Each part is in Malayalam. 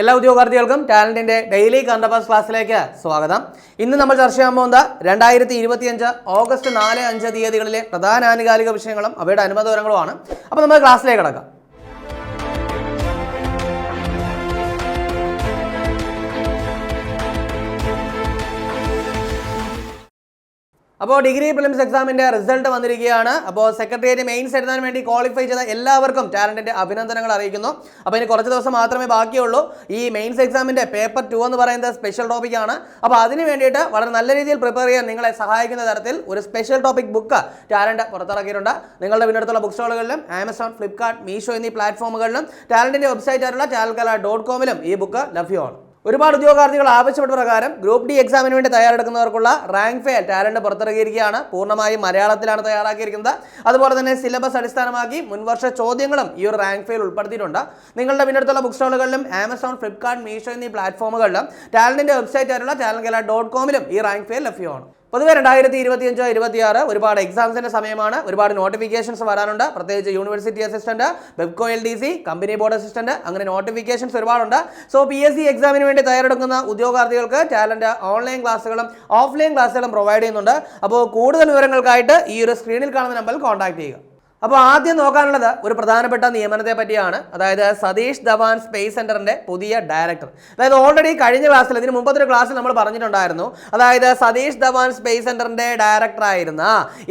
എല്ലാ ഉദ്യോഗാർത്ഥികൾക്കും ടാലന്റിന്റെ ഡെയിലി കണ്ടപാസ് ക്ലാസ്സിലേക്ക് സ്വാഗതം. ഇന്ന് നമ്മൾ ചർച്ച ചെയ്യാൻ പോകുന്ന രണ്ടായിരത്തി ഇരുപത്തിയഞ്ച് ഓഗസ്റ്റ് നാല് അഞ്ച് തീയതികളിലെ പ്രധാന ആനുകാലിക വിഷയങ്ങളും അവയുടെ അനുബന്ധപരങ്ങളുമാണ് അപ്പോൾ നമ്മൾ ക്ലാസ്സിലേക്ക് കിടക്കാം. അപ്പോൾ ഡിഗ്രി പ്രിലിംസ് എക്സാമിന്റെ റിസൾട്ട് വന്നിരിക്കുകയാണ്. അപ്പോൾ സെക്രട്ടേറിയറ്റ് മെയിൻസ് എഴുതാൻ വേണ്ടി ക്വാളിഫൈ ചെയ്ത എല്ലാവർക്കും ടാലന്റിന്റെ അഭിനന്ദനങ്ങൾ അറിയിക്കുന്നു. അപ്പോൾ ഇനി കുറച്ച് ദിവസം മാത്രമേ ബാക്കിയുള്ളൂ. ഈ മെയിൻസ് എക്സാമിന്റെ പേപ്പർ ടു എന്ന് പറയുന്നത് സ്പെഷ്യൽ ടോപ്പിക്കാണ് അപ്പോൾ അതിന് വേണ്ടിയിട്ട് വളരെ നല്ല രീതിയിൽ പ്രിപ്പയർ ചെയ്യാൻ നിങ്ങളെ സഹായിക്കുന്ന തരത്തിൽ ഒരു സ്പെഷ്യൽ ടോപ്പിക് ബുക്ക് ടാലന്റ് പുറത്തിറക്കിയിട്ടുണ്ട്. നിങ്ങളുടെ പിന്നടുത്തുള്ള ബുക്ക് സ്റ്റോളുകളിലും ആമസോൺ ഫ്ലിപ്കാർട്ട് മീഷോ എന്നീ പ്ലാറ്റ്ഫോമുകളിലും ടാലന്റിന്റെ വെബ്സൈറ്റ് ആയിട്ടുള്ള ടാലൽ ഈ ബുക്ക് ലഭ്യമാണ്. ഒരുപാട് ഉദ്യോഗാർത്ഥികൾ ആവശ്യപ്പെട്ട പ്രകാരം ഗ്രൂപ്പ് ഡി എക്സാമിന് വേണ്ടി തയ്യാറെടുക്കുന്നവർക്കുള്ള റാങ്ക് ഫെയർ ടാലന്റ് പുറത്തിറക്കിയിരിക്കുകയാണ് പൂർണമായും മലയാളത്തിലാണ് തയ്യാറാക്കിയിരിക്കുന്നത്. അതുപോലെ തന്നെ സിലബസ് അടിസ്ഥാനമാക്കി മുൻവർഷ ചോദ്യങ്ങളും ഈ ഒരു റാങ്ക് ഫെയർ ഉൾപ്പെടുത്തിയിട്ടുണ്ട്. നിങ്ങളുടെ പിന്നടുത്തുള്ള ബുക്ക് സ്റ്റോളുകളിലും ആമസോൺ ഫ്ലിപ്കാർട്ട് മീഷോ എന്നീ പ്ലാറ്റ്ഫോമുകളിലും ടാലന്റിന്റെ വെബ്സൈറ്റ് ആയിട്ടുള്ള ടാലന്റ് ഡോട്ട് കോമിലും ഈ റാങ്ക് ഫെയർ ലഭ്യമാണ്. പൊതുവെ രണ്ടായിരത്തി ഇരുപത്തി അഞ്ചോ ഇരുപത്തി ആറ് ഒരുപാട് എക്സാംസിന്റെ സമയമാണ്. ഒരുപാട് നോട്ടിഫിക്കേഷൻസ് വരാനുണ്ട്. പ്രത്യേകിച്ച് university assistant വെബ്കോ L D C company board assistant അങ്ങനെ നോട്ടിഫിക്കേഷൻസ് ഒരുപാടുണ്ട്. സോ പി എസ് സി എക്സാമിന് വേണ്ടി തയ്യാറെടുക്കുന്ന ഉദ്യോഗാർത്ഥികൾക്ക് ടാലന്റ് ഓൺലൈൻ ക്ലാസ്സുകളും ഓഫ്ലൈൻ ക്ലാസ്സുകളും പ്രൊവൈഡ് ചെയ്യുന്നുണ്ട്. അപ്പോൾ കൂടുതൽ വിവരങ്ങൾക്കായിട്ട് ഈ ഒരു സ്ക്രീനിൽ കാണുന്ന നമ്പറിൽ കോൺടാക്ട് ചെയ്യുക. അപ്പോൾ ആദ്യം നോക്കാനുള്ളത് ഒരു പ്രധാനപ്പെട്ട നിയമനത്തെ പറ്റിയാണ്. അതായത് സതീഷ് ധവാൻ സ്പേസ് സെന്ററിന്റെ പുതിയ ഡയറക്ടർ. അതായത് ഓൾറെഡി കഴിഞ്ഞ ക്ലാസ്സിൽ ഇതിന് മുമ്പത്തെ ഒരു ക്ലാസ്സിൽ നമ്മൾ പറഞ്ഞിട്ടുണ്ടായിരുന്നു. അതായത് സതീഷ് ധവാൻ സ്പേസ് സെന്ററിന്റെ ഡയറക്ടറായിരുന്ന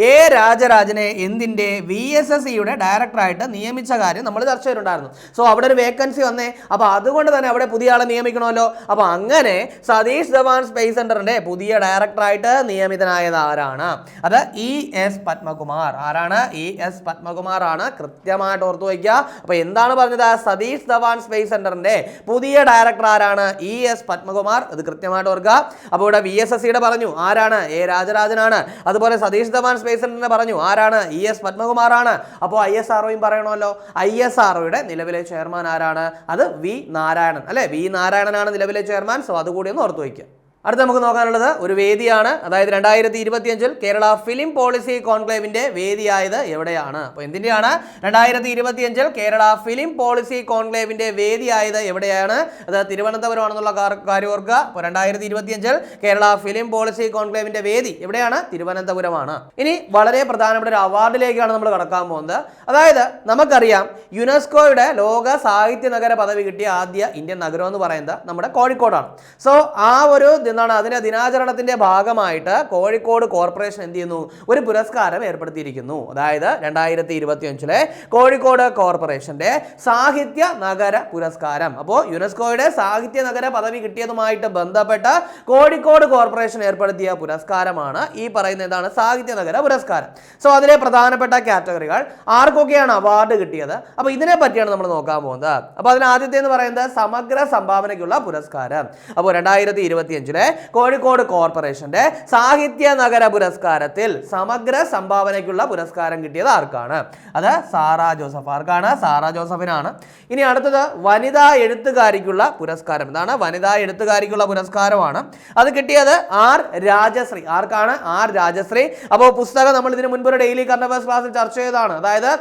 എ രാജരാജനെ എന്തിന്റെ വി എസ് എസ് സിയുടെ ഡയറക്ടറായിട്ട് നിയമിച്ച കാര്യം നമ്മൾ ചർച്ച ചെയ്തിട്ടുണ്ടായിരുന്നു. സോ അവിടെ ഒരു വേക്കൻസി വന്നേ. അപ്പോൾ അതുകൊണ്ട് തന്നെ അവിടെ പുതിയ ആളെ നിയമിക്കണമല്ലോ. അപ്പോൾ അങ്ങനെ സതീഷ് ധവാൻ സ്പേസ് സെന്ററിന്റെ പുതിയ ഡയറക്ടറായിട്ട് നിയമിതനായത് ആരാണ്? അത് ഇ എസ് പത്മകുമാർ. ആരാണ്? ഇ എസ് പത്മകുമാർ ആണ് കൃത്യമായിട്ട് ഓർത്തു വയ്ക്കുക. അപ്പോൾ എന്താണ് പറഞ്ഞത്? സതീഷ് ധവാൻ സ്പേസ് സെന്ററിന്റെ പുതിയ ഡയറക്ടർ ആരാണ്? E S Padmakumar. അത് കൃത്യമായിട്ട് ഓർക്കുക. അപ്പോൾ ഇവിടെ വി എസ് എസ് സിയുടെ പറഞ്ഞു ആരാണ്? എ രാജരാജനാണ്. അതുപോലെ സതീഷ് ധവാൻ സ്പേസ് സെന്ററിനെ പറഞ്ഞു ആരാണ്? ഇ എസ് പത്മകുമാറാണ്. അപ്പോൾ ഐ എസ് ആർഒയും പറയണമല്ലോ. ഐ എസ് ആർഒയുടെ നിലവിലെ ചെയർമാൻ ആരാണ്? അത് വി നാരായണൻ. അല്ലേ? വി നാരായണനാണ് നിലവിലെ ചെയർമാൻ. സോ അതുകൂടി ഒന്ന് ഓർത്തു വയ്ക്കുക. അടുത്ത നമുക്ക് നോക്കാനുള്ളത് ഒരു വേദിയാണ്. അതായത് രണ്ടായിരത്തി ഇരുപത്തിയഞ്ചിൽ കേരള ഫിലിം പോളിസി കോൺക്ലേവിന്റെ വേദിയായത് എവിടെയാണ്? അപ്പോൾ എന്തിന്റെയാണ് രണ്ടായിരത്തി ഇരുപത്തിയഞ്ചിൽ കേരള ഫിലിം പോളിസി കോൺക്ലേവിന്റെ വേദിയായത് എവിടെയാണ്? അത് തിരുവനന്തപുരമാണെന്നുള്ള കാര്യം ഓർക്കുക. അപ്പോൾ രണ്ടായിരത്തി ഇരുപത്തിയഞ്ചിൽ കേരള ഫിലിം പോളിസി കോൺക്ലേവിന്റെ വേദി എവിടെയാണ്? തിരുവനന്തപുരമാണ്. ഇനി വളരെ പ്രധാനപ്പെട്ട ഒരു അവാർഡിലേക്കാണ് നമ്മൾ കടക്കാൻ പോകുന്നത്. അതായത് നമുക്കറിയാം യുനെസ്കോയുടെ ലോക സാഹിത്യ നഗര പദവി കിട്ടിയ ആദ്യ ഇന്ത്യൻ നഗരം എന്ന് പറയുന്നത് നമ്മുടെ കോഴിക്കോടാണ്. സോ ആ ഒരു എന്താണ് അതിന്റെ ദിനാചരണത്തിന്റെ ഭാഗമായിട്ട് കോഴിക്കോട് കോർപ്പറേഷൻ എന്ത് ചെയ്യുന്നു? ഒരു പുരസ്കാരം ഏർപ്പെടുത്തിയിരിക്കുന്നു. അതായത് രണ്ടായിരത്തി ഇരുപത്തി അഞ്ചിലെ കോഴിക്കോട് കോർപ്പറേഷന്റെ സാഹിത്യ നഗര പുരസ്കാരം. അപ്പോൾ യുനെസ്കോയുടെ സാഹിത്യ നഗര പദവി കിട്ടിയതുമായിട്ട് ബന്ധപ്പെട്ട് കോഴിക്കോട് കോർപ്പറേഷൻ ഏർപ്പെടുത്തിയ പുരസ്കാരമാണ് ഈ പറയുന്ന എന്താണ്? സാഹിത്യ നഗര പുരസ്കാരം. സോ അതിലെ പ്രധാനപ്പെട്ട കാറ്റഗറികൾ ആർക്കൊക്കെയാണ് അവാർഡ് കിട്ടിയത്? അപ്പോൾ ഇതിനെ പറ്റിയാണ് നമ്മൾ നോക്കാൻ പോകുന്നത്. അപ്പോൾ അതിന് ആദ്യത്തെ എന്ന് പറയുന്നത് സമഗ്ര സംഭാവനയ്ക്കുള്ള പുരസ്കാരം. അപ്പോൾ രണ്ടായിരത്തി ഇരുപത്തി അഞ്ചിലെ കോഴിക്കോട് കോർപ്പറേഷന്റെ സാഹിത്യ നഗര പുരസ്കാരത്തിൽ സമഗ്ര സംഭാവനയ്ക്കുള്ള പുരസ്കാരം കിട്ടിയത് ആർക്കാണ്? അത് സാറ ജോസഫ്. ആർക്കാണ്? സാറ ജോസഫിനാണ്. ഇനി അടുത്തത് വനിതാ എഴുത്തുകാരിക്കുള്ള പുരസ്കാരം. ഇതാണ് വനിതാ എഴുത്തുകാരിക്കുള്ള പുരസ്കാരമാണ്. അത് കിട്ടിയത് ആർ രാജശ്രീ. ആർക്കാണ്? ആർ രാജശ്രീ. അപ്പോൾ പുസ്തകം നമ്മൾ ഇതിന് മുൻപ് ഡെയിലി കർണവേഴ്സ് ക്ലാസ്സിൽ ചർച്ച ചെയ്തതാണ്. അതായത്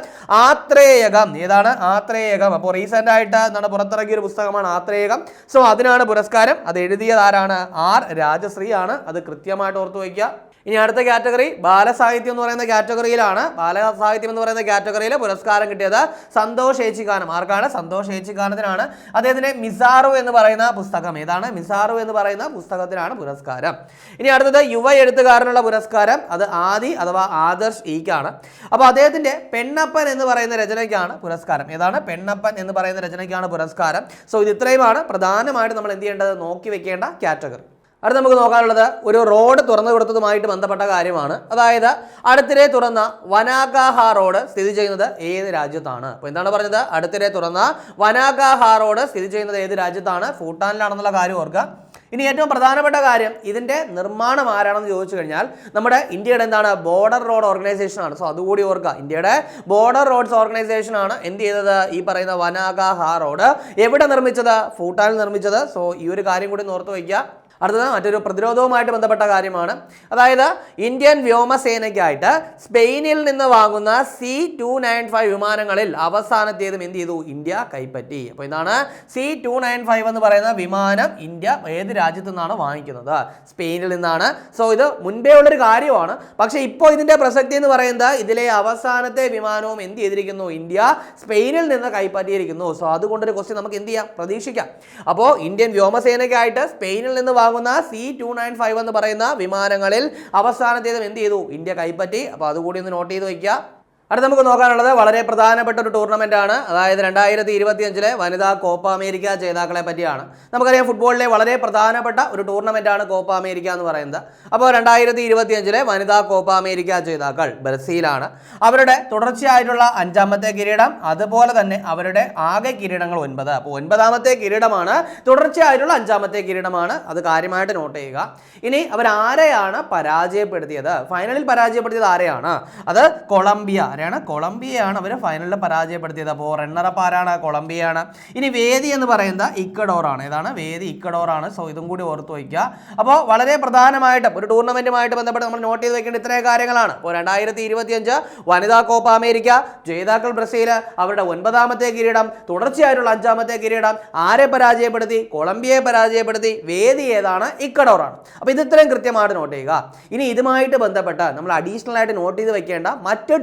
ആത്രേയകം. ഏതാണ്? ആത്രേയകം. അപ്പോൾ റീസെന്റ് ആയിട്ട് എന്താണ് പുറത്തിറങ്ങിയ ഒരു പുസ്തകമാണ് ആത്രേയകം. സോ അതിനാണ് പുരസ്കാരം. അത് എഴുതിയത് ആരാണ്? ആർ രാജശ്രീ ആണ് അത് കൃത്യമായിട്ട് ഓർത്തു വയ്ക്കുക. ഇനി അടുത്ത കാറ്റഗറി ബാലസാഹിത്യം എന്ന് പറയുന്ന കാറ്റഗറിയിലാണ്. ബാലസാഹിത്യം എന്ന് പറയുന്ന കാറ്റഗറിയിൽ പുരസ്കാരം കിട്ടിയത് സന്തോഷ് ഏച്ചിക്കാനം. ആർക്കാണ്? സന്തോഷ് ഏച്ചിക്കാനത്തിനാണ്. അദ്ദേഹത്തിന്റെ മിസാറു എന്ന് പറയുന്ന പുസ്തകം. ഏതാണ്? മിസാറു എന്ന് പറയുന്ന പുസ്തകത്തിനാണ് പുരസ്കാരം. ഇനി അടുത്തത് യുവ എഴുത്തുകാരനുള്ള പുരസ്കാരം. അത് ആദി അഥവാ ആദർശ് ഈക്കാണ്. അപ്പോൾ അദ്ദേഹത്തിന്റെ പെണ്ണപ്പൻ എന്ന് പറയുന്ന രചനയ്ക്കാണ് പുരസ്കാരം. ഏതാണ്? പെണ്ണപ്പൻ എന്ന് പറയുന്ന രചനയ്ക്കാണ് പുരസ്കാരം. സോ ഇത് ഇത്രയുമാണ്. പ്രധാനമായിട്ട് നമ്മൾ എന്ത് ചെയ്യേണ്ടത്? നോക്കി വെക്കേണ്ട കാറ്റഗറി. അടുത്ത് നമുക്ക് നോക്കാനുള്ളത് ഒരു റോഡ് തുറന്നു കൊടുത്തതുമായിട്ട് ബന്ധപ്പെട്ട കാര്യമാണ്. അതായത് അടുത്തിടെ തുറന്ന വനാകാഹ റോഡ് സ്ഥിതി ചെയ്യുന്നത് ഏത് രാജ്യത്താണ്? അപ്പോൾ എന്താണ് പറഞ്ഞത്? അടുത്തിടെ തുറന്ന വനാകാഹ റോഡ് സ്ഥിതി ചെയ്യുന്നത് ഏത് രാജ്യത്താണ്? ഭൂട്ടാനിലാണെന്നുള്ള കാര്യം ഓർക്കുക. ഇനി ഏറ്റവും പ്രധാനപ്പെട്ട കാര്യം ഇതിന്റെ നിർമ്മാണം ആരാണെന്ന് ചോദിച്ചു കഴിഞ്ഞാൽ നമ്മുടെ ഇന്ത്യയുടെ എന്താണ്? ബോർഡർ റോഡ് ഓർഗനൈസേഷൻ ആണ്. സോ അതുകൂടി ഓർക്കുക. ഇന്ത്യയുടെ ബോർഡർ റോഡ്സ് ഓർഗനൈസേഷൻ ആണ് എന്ത് ചെയ്തത്? ഈ പറയുന്ന വനാഗാഹ റോഡ് എവിടെ നിർമ്മിച്ചത്? ഭൂട്ടാനിൽ നിർമ്മിച്ചത്. സോ ഈ ഒരു കാര്യം കൂടി നോർത്ത് വയ്ക്കുക. അടുത്തത് മറ്റൊരു പ്രതിരോധവുമായിട്ട് ബന്ധപ്പെട്ട കാര്യമാണ്. അതായത് ഇന്ത്യൻ വ്യോമസേനയ്ക്കായിട്ട് സ്പെയിനിൽ നിന്ന് വാങ്ങുന്ന സി ടു നയൻ ഫൈവ് വിമാനങ്ങളിൽ അവസാനത്തേതും എന്ത് ചെയ്തു? ഇന്ത്യ കൈപ്പറ്റി. അപ്പോൾ ഇതാണ് സി ടു നയൻ ഫൈവ് എന്ന് പറയുന്ന വിമാനം ഇന്ത്യ ഏത് രാജ്യത്തു നിന്നാണ് വാങ്ങിക്കുന്നത്? സ്പെയിനിൽ നിന്നാണ്. സോ ഇത് മുൻപേ ഉള്ളൊരു കാര്യമാണ്. പക്ഷേ ഇപ്പോൾ ഇതിന്റെ പ്രസക്തി എന്ന് പറയുന്നത് ഇതിലെ അവസാനത്തെ വിമാനവും എന്ത് ചെയ്തിരിക്കുന്നു? ഇന്ത്യ സ്പെയിനിൽ നിന്ന് കൈപ്പറ്റിയിരിക്കുന്നു. സോ അതുകൊണ്ടൊരു ക്വസ്റ്റ്യൻ നമുക്ക് എന്ത് ചെയ്യാം? പ്രതീക്ഷിക്കാം. അപ്പോൾ ഇന്ത്യൻ വ്യോമസേനയ്ക്കായിട്ട് സ്പെയിനിൽ നിന്ന് വാങ്ങുന്ന സി ടു നയൻ ഫൈവ് എന്ന് പറയുന്ന വിമാനങ്ങളിൽ അവസാനത്തേതും എന്ത് ചെയ്തു? ഇന്ത്യ കൈപ്പറ്റി. അപ്പോൾ അതുകൂടി ഒന്ന് നോട്ട് ചെയ്ത് വയ്ക്കുക. അടുത്ത നമുക്ക് നോക്കാനുള്ളത് വളരെ പ്രധാനപ്പെട്ട ഒരു ടൂർണമെന്റ് ആണ്. അതായത് രണ്ടായിരത്തി ഇരുപത്തി അഞ്ചിലെ വനിതാ കോപ്പ അമേരിക്ക ജേതാക്കളെ പറ്റിയാണ്. നമുക്കറിയാം ഫുട്ബോളിലെ വളരെ പ്രധാനപ്പെട്ട ഒരു ടൂർണമെന്റ് ആണ് കോപ്പ അമേരിക്ക എന്ന് പറയുന്നത്. അപ്പോൾ രണ്ടായിരത്തി ഇരുപത്തി അഞ്ചിലെ വനിതാ കോപ്പ അമേരിക്ക ജേതാക്കൾ ബ്രസീലാണ്. അവരുടെ തുടർച്ചയായിട്ടുള്ള അഞ്ചാമത്തെ കിരീടം അതുപോലെ തന്നെ അവരുടെ ആകെ കിരീടങ്ങൾ ഒൻപത്. അപ്പോൾ ഒൻപതാമത്തെ കിരീടമാണ് തുടർച്ചയായിട്ടുള്ള അഞ്ചാമത്തെ കിരീടമാണ്. അത് കാര്യമായിട്ട് നോട്ട് ചെയ്യുക. ഇനി അവർ ആരെയാണ് പരാജയപ്പെടുത്തിയത് ഫൈനലിൽ പരാജയപ്പെടുത്തിയത് ആരെയാണ്? അത് കൊളംബിയ ആരെയാണ് കൊളംബിയയാണ്. അവർ ഫൈനലിൽ പരാജയപ്പെടുത്തിയത്. അപ്പോൾ റണ്ണറപ്പ് ആരാണ്? കൊളംബിയയാണ്. ഇനി വേദി എന്ന് പറയുന്നത് ഇക്കഡോറാണ് ഏതാണ്? വേദി ഇക്കഡോറാണ് സോ ഇതും കൂടി ഓർത്ത് വയ്ക്കുക. അപ്പോൾ വളരെ പ്രധാനമായിട്ടും ഒരു ടൂർണമെന്റുമായിട്ട് ബന്ധപ്പെട്ട് നമ്മൾ നോട്ട് ചെയ്ത് വെക്കേണ്ട ഇത്രയും കാര്യങ്ങളാണ്. ഇപ്പോൾ രണ്ടായിരത്തി ഇരുപത്തിയഞ്ച് വനിതാ കോപ്പ അമേരിക്ക ജേതാക്കൾ ബ്രസീൽ അവരുടെ ഒൻപതാമത്തെ കിരീടം തുടർച്ചയായിട്ടുള്ള അഞ്ചാമത്തെ കിരീടം ആരെ പരാജയപ്പെടുത്തി? കൊളംബിയയെ പരാജയപ്പെടുത്തി. വേദി ഏതാണ്? ഇക്കഡോറാണ് അപ്പോൾ ഇത് ഇത്രയും കൃത്യമായിട്ട് നോട്ട് ചെയ്യുക. ഇനി ഇതുമായിട്ട് ബന്ധപ്പെട്ട് നമ്മൾ അഡീഷണൽ ആയിട്ട് നോട്ട് ചെയ്ത് വെക്കേണ്ട മറ്റ്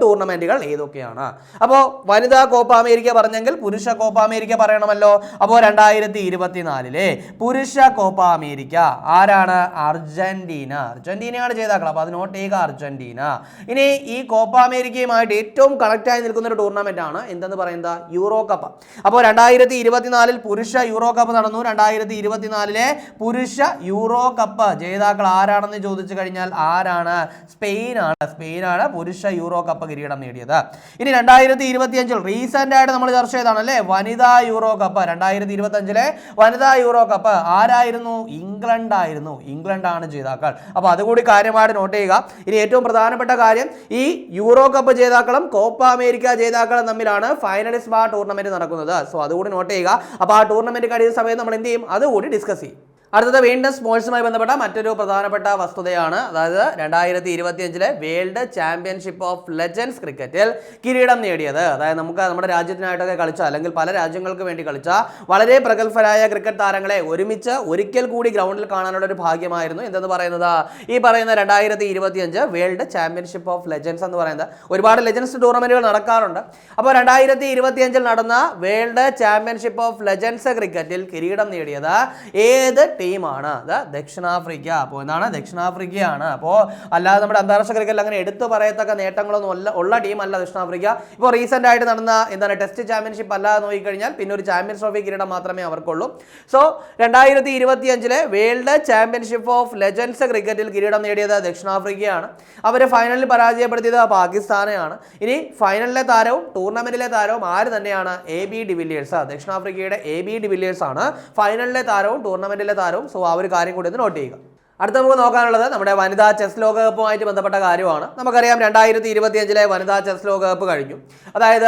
ടൂർണമെന്റുകൾ ഏതൊക്കെയാണ്? അപ്പോൾ വനിതാ കോപ്പ അമേരിക്ക പറഞ്ഞെങ്കിൽ പുരുഷ കോപ്പ അമേരിക്ക പറയണമല്ലോ. അപ്പോൾ രണ്ടായിരത്തി ഇരുപത്തിനാലിലെ പുരുഷ കോപ്പ അമേരിക്ക ആരാണ്? അർജന്റീന. അർജന്റീനയാണ് ജേതാക്കൾ. അപ്പോൾ അത് നോട്ട് ചെയ്യുക അർജന്റീന. ഇനി ഈ കോപ്പ അമേരിക്കയുമായിട്ട് ഏറ്റവും കണക്റ്റ് ആയി നിൽക്കുന്ന ഒരു ടൂർണമെന്റ് ആണ് എന്തെന്ന് പറയുന്നത്? യൂറോ കപ്പ് അപ്പോൾ രണ്ടായിരത്തി ഇരുപത്തിനാലിൽ പുരുഷ യൂറോ കപ്പ് നടന്നു. രണ്ടായിരത്തി ഇരുപത്തിനാലിലെ പുരുഷ യൂറോ കപ്പ് ജേതാക്കൾ ആരാണെന്ന് ചോദിച്ചു കഴിഞ്ഞാൽ ആരാണ്? സ്പെയിനാണ്. സ്പെയിനാണ് പുരുഷ യൂറോ കപ്പ് കിരീടം നേടിയത്. ഇനി രണ്ടായിരത്തി ഇരുപത്തിയഞ്ചിൽ റീസെന്റ് ആയിട്ട് നമ്മൾ ചർച്ച ചെയ്താണ് അല്ലേ? വനിതാ യൂറോ കപ്പ് രണ്ടായിരത്തി ഇരുപത്തഞ്ചിലെ വനിതാ യൂറോ കപ്പ് ആരായിരുന്നു? ഇംഗ്ലണ്ട് ആയിരുന്നു. ഇംഗ്ലണ്ടാണ് ജേതാക്കൾ. അപ്പോൾ അതുകൂടി കാര്യമായിട്ട് നോട്ട് ചെയ്യുക. ഇനി ഏറ്റവും പ്രധാനപ്പെട്ട കാര്യം ഈ യൂറോ കപ്പ് ജേതാക്കളും കോപ്പ അമേരിക്ക ജേതാക്കളും തമ്മിലാണ് ഫൈനലിസ്റ്റ് ആ ടൂർണമെന്റ് നടക്കുന്നത്. സോ അതുകൂടി നോട്ട് ചെയ്യുക. അപ്പോൾ ആ ടൂർണമെന്റ് കഴിയുന്ന സമയത്ത് നമ്മൾ എന്ത് ചെയ്യും? അതുകൂടി ഡിസ്കസ് ചെയ്യും. അടുത്തത് വീണ്ടും സ്പോർട്സുമായി ബന്ധപ്പെട്ട മറ്റൊരു പ്രധാനപ്പെട്ട വസ്തുതയാണ്. അതായത് രണ്ടായിരത്തി ഇരുപത്തിയഞ്ചിലെ വേൾഡ് ചാമ്പ്യൻഷിപ്പ് ഓഫ് ലെജൻസ് ക്രിക്കറ്റിൽ കിരീടം നേടിയത്. അതായത് നമുക്ക് നമ്മുടെ രാജ്യത്തിനായിട്ടൊക്കെ കളിച്ച അല്ലെങ്കിൽ പല രാജ്യങ്ങൾക്ക് വേണ്ടി കളിച്ച വളരെ പ്രഗത്ഭരായ ക്രിക്കറ്റ് താരങ്ങളെ ഒരുമിച്ച് ഒരിക്കൽ കൂടി ഗ്രൗണ്ടിൽ കാണാനുള്ള ഒരു ഭാഗ്യമായിരുന്നു. എന്തെന്ന് പറയുന്നത്? ഈ പറയുന്ന രണ്ടായിരത്തി ഇരുപത്തിയഞ്ച് വേൾഡ് ചാമ്പ്യൻഷിപ്പ് ഓഫ് ലെജൻസ് എന്ന് പറയുന്നത് ഒരുപാട് ലെജൻസ് ടൂർണമെന്റുകൾ നടക്കാറുണ്ട്. അപ്പോൾ രണ്ടായിരത്തി ഇരുപത്തിയഞ്ചിൽ നടന്ന വേൾഡ് ചാമ്പ്യൻഷിപ്പ് ഓഫ് ലെജൻസ് ക്രിക്കറ്റിൽ കിരീടം നേടിയത് ഏത് ടീമാണ്. ദക്ഷിണാഫ്രിക്ക. അപ്പോൾ എന്താണ്? ദക്ഷിണാഫ്രിക്കയാണ്. അപ്പോൾ അല്ലാതെ നമ്മുടെ അന്താരാഷ്ട്ര ക്രിക്കറ്റിൽ അങ്ങനെ എടുത്തു പറയത്തക്ക നേട്ടങ്ങളൊന്നും ഉള്ള ഉള്ള ടീമല്ല ദക്ഷിണാഫ്രിക്ക. ഇപ്പോൾ റീസെന്റ് ആയിട്ട് നടന്ന എന്താണ് ടെസ്റ്റ് ചാമ്പ്യൻഷിപ്പ് അല്ലാതെ നോക്കിക്കഴിഞ്ഞാൽ പിന്നെ ഒരു ചാമ്പ്യൻസ് ട്രോഫി കിരീടം മാത്രമേ അവർക്കുള്ളൂ. സോ രണ്ടായിരത്തി ഇരുപത്തി അഞ്ചിലെ വേൾഡ് ചാമ്പ്യൻഷിപ്പ് ഓഫ് ലെജൻസ് ക്രിക്കറ്റിൽ കിരീടം നേടിയത് ദക്ഷിണാഫ്രിക്കയാണ്. അവർ ഫൈനലിൽ പരാജയപ്പെടുത്തിയത് പാകിസ്ഥാനെയാണ്. ഇനി ഫൈനലിലെ താരവും ടൂർണമെന്റിലെ താരവും ആര് തന്നെയാണ്? എ ബി ഡിവില്ലിയേഴ്സ് ദക്ഷിണാഫ്രിക്കയുടെ എ ബി ഡിവില്ലിയേഴ്സ് ആണ്. ഫൈനലിലെ താരവും ടൂർണമെന്റിലെ താരവും സോ ആ ഒരു കാര്യം കൂടി ഒന്ന് നോട്ട് ചെയ്യുക. അടുത്ത നമുക്ക് നോക്കാനുള്ളത് നമ്മുടെ വനിതാ ചെസ് ലോകകപ്പുമായിട്ട് ബന്ധപ്പെട്ട കാര്യമാണ്. നമുക്കറിയാം രണ്ടായിരത്തി ഇരുപത്തിയഞ്ചിലെ വനിതാ ചെസ് ലോകകപ്പ് കഴിഞ്ഞു. അതായത്